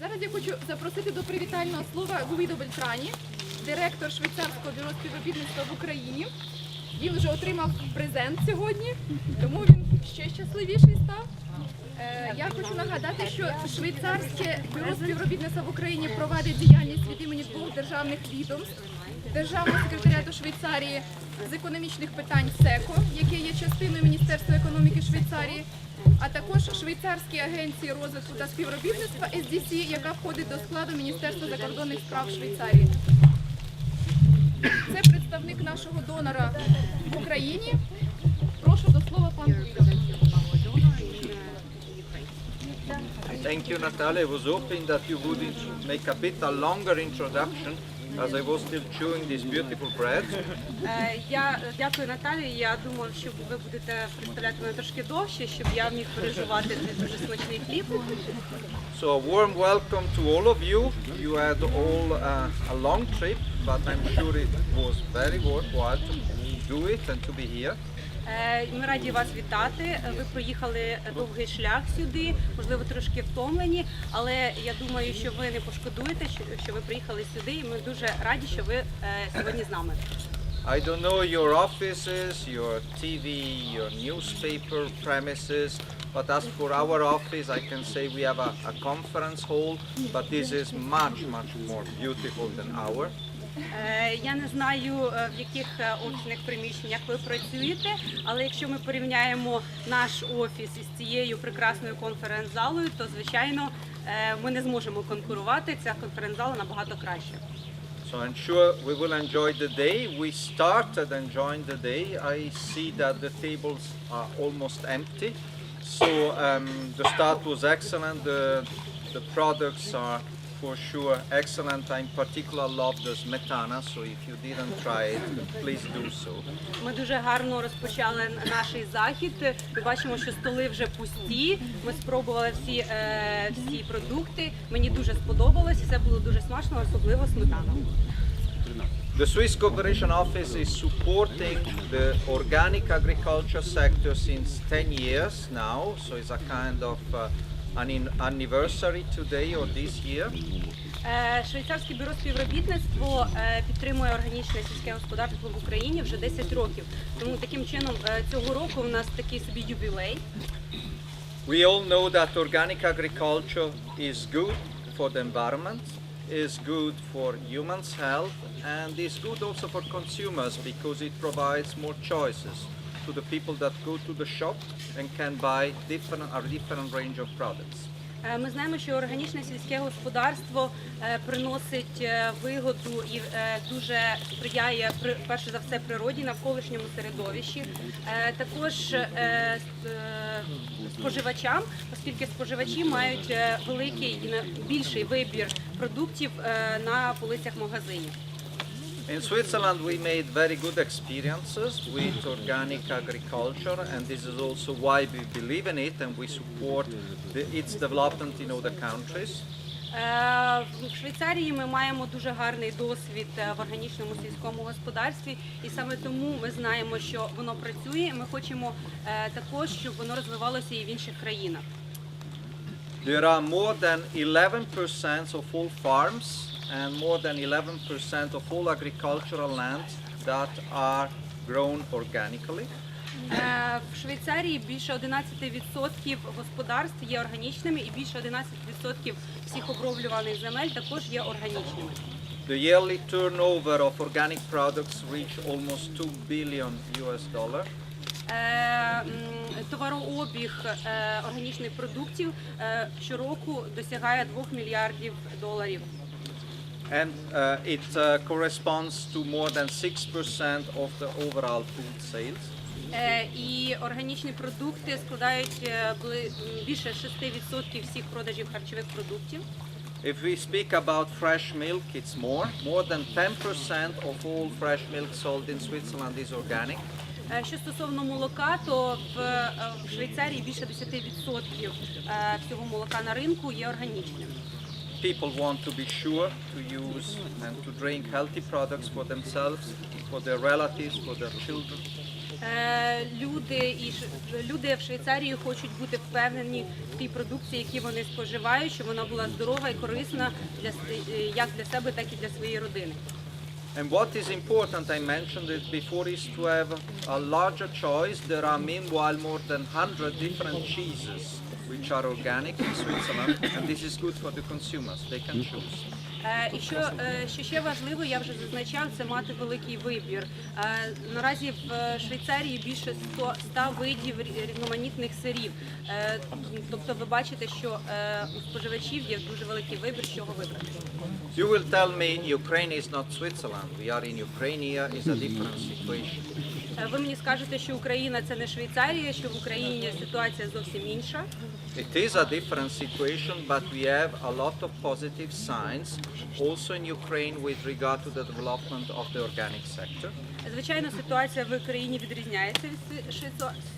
Зараз я хочу запросити до привітального слова Гуїдо Бельтрані, директор швейцарського бюро співробітництва в Україні. Він вже отримав презент сьогодні, тому він ще щасливіший став. Е, Я хочу нагадати, що швейцарське бюро співробітництва в Україні провадить діяльність від імені двох державних відомств. Державного секретаріату Швейцарії з економічних питань СЕКО, яке є частиною Міністерства економіки Швейцарії, а також Швейцарській агенції розвитку та співробітництва SDC, яка входить до складу Міністерства закордонних справ Швейцарії. Це представник нашого донора в Україні. Прошу до слова пан. Thank you, Natalia. I was hoping that you would make as I was still chewing this beautiful bread. Е, Я е, дякую Наталії. Я думав, що ви будете представляти мене трошки довше, щоб я міг переживати цей дуже смачний хліб. So a warm welcome to all of you. You had all uh, a long trip, but I'm sure it was very worthwhile to do it and to be here. Е, Ми раді вас вітати. Е, Ви проїхали довгий шлях сюди, можливо, трошки втомлені, але я думаю, що ви не пошкодуєте, що, ви приїхали сюди, і ми дуже раді, що ви е, сьогодні з нами. I don't know your offices, your TV, your newspaper premises, but as for our office, I can say we have a, a conference hall, but this is much, much more beautiful than our. Е, Я не знаю, е, в яких е, офісних приміщеннях ви працюєте, але якщо ми порівняємо наш офіс із цією прекрасною конференц-залою, то звичайно ми не зможемо конкурувати. Ця конференц-зала набагато краще. So I'm sure we will enjoy the day. We started enjoying the day. I see that the tables are almost empty. So um, the start was excellent. The, the products are for sure excellent. I in particular love the smetana. So if you didn't try it, please do so. Ми дуже гарно розпочали наш захід. Ми бачимо, що столи вже пусті. Ми спробували всі, е, всі продукти. Мені дуже сподобалось. Все було дуже смачно, особливо сметана. The Swiss Cooperation Office is supporting the organic agriculture sector since 10 years now, so it's a kind of uh, an in- anniversary today or this year. Е, Швейцарське бюро співробітництво е, підтримує органічне сільське господарство в Україні вже 10 років. Тому таким чином е, цього року у нас такий собі юбілей. We all know that organic agriculture is good for the environment, is good for humans' health, and is good also for consumers because it provides more choices To the people that go to the shop and can buy different a different range of products. Е, Ми знаємо, що органічне сільське господарство е, приносить е, вигоду і дуже сприяє при- перше за все природі, навколишньому середовищі. Також споживачам, оскільки споживачі мають великий і більший вибір продуктів на полицях магазинів. In Switzerland, we made very good experiences with organic agriculture, and this is also why we believe in it and we support the, its development in other countries. Е, В Швейцарії ми маємо дуже гарний досвід е, в органічному сільському господарстві, і саме тому ми знаємо, що воно працює. Ми хочемо е, також, щоб воно розвивалося і в інших країнах. There are more than 11% of all farms and more than 11% of all agricultural land that are grown organically. Е, В Швейцарії більше 11% господарств є органічними, і більше 11% всіх оброблюваних земель також є органічними. The yearly turnover of organic products reach almost 2 billion US dollar. Е, м, Товарообіг е, органічних продуктів е, щороку досягає 2 мільярдів доларів. And uh, it uh, corresponds to more than 6% of the overall food sales. Е, І органічні продукти складають е, бли- м, більше 6% всіх продажів харчових продуктів. If we speak about fresh milk, it's more. More than 10% of all fresh milk sold in Switzerland is organic. Е, Що стосовно молока, то в, е, в Швейцарії більше 10% е, всього молока на ринку є органічним. People want to be sure to use and to drink healthy products for themselves, for their relatives, for their children. Е, Люди і ш- люди в Швейцарії хочуть бути впевнені в тій продукції, які вони споживають, що вона була здорова і корисна для с- е, як для себе, так і для своєї родини. And what is important, I mentioned it before, is to have a larger choice. There are meanwhile more than 100 different cheeses which are organic in Switzerland, and this is good for the consumers. They can choose. Е, І що, е, що ще важливо, я вже зазначав, це мати великий вибір. Е, Наразі в е, Швейцарії більше 100, 100 видів рі- різноманітних сирів. Е, Тобто ви бачите, що е, у споживачів є дуже великий вибір, з чого вибрати. You will tell me Ukraine is not Switzerland. We are in Ukraine here, is a different situation. Е, Ви мені скажете, що Україна це не Швейцарія, що в Україні ситуація зовсім інша. It is a different situation, but we have a lot of positive signs also in Ukraine with regard to the development of the organic sector. Звичайно, ситуація в Україні відрізняється від си-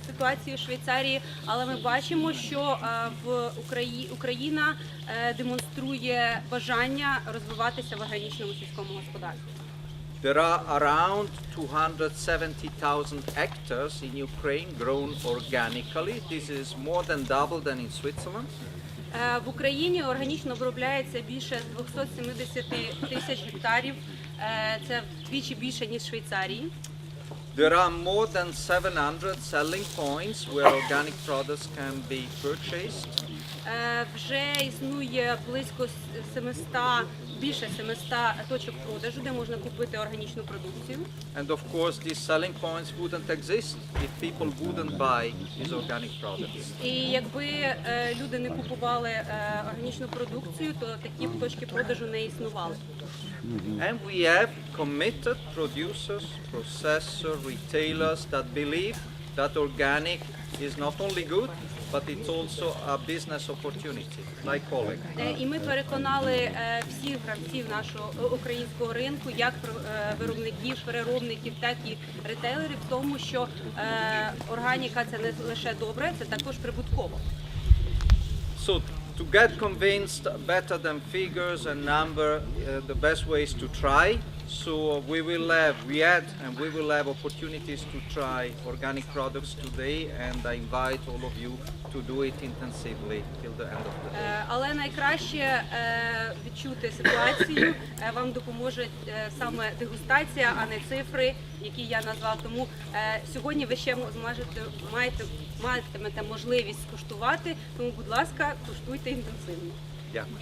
ситуації в Швейцарії, але ми бачимо, що е, в Украї... Україна е, демонструє бажання розвиватися в органічному сільському господарстві. There are around 270,000 hectares in Ukraine grown organically. This is more than double than in Switzerland. Е, В Україні органічно обробляється більше 270 тисяч гектарів. Е, Це вдвічі більше ніж в Швейцарії. There are more than 700 selling points where organic products can be purchased. Е, Вже існує близько 700, більше 700 точок продажу, де можна купити органічну продукцію. And of course, these selling points wouldn't exist if people wouldn't buy these organic products. І якби е, люди не купували е, органічну продукцію, то такі точки продажу не існували. And we have committed producers, processors, retailers that believe that organic is not only good, but it's also a business opportunity, like Oleg. Е, І ми переконали е, всіх гравців нашого е, українського ринку, як виробників, переробників, так і ретейлерів, в тому, що органіка це не лише добре, це також прибутково. So to get convinced better than figures and number, uh, the best way is to try. So we will have, we had and we will have opportunities to try organic products today and I invite all of you to do it intensively till the end of the day. Е, Але найкраще е, відчути ситуацію е, вам допоможе саме дегустація, а не цифри, які я назвав. Тому сьогодні ви ще зможете маєте матимете можливість скуштувати. Тому, будь ласка, куштуйте інтенсивно. Дякую.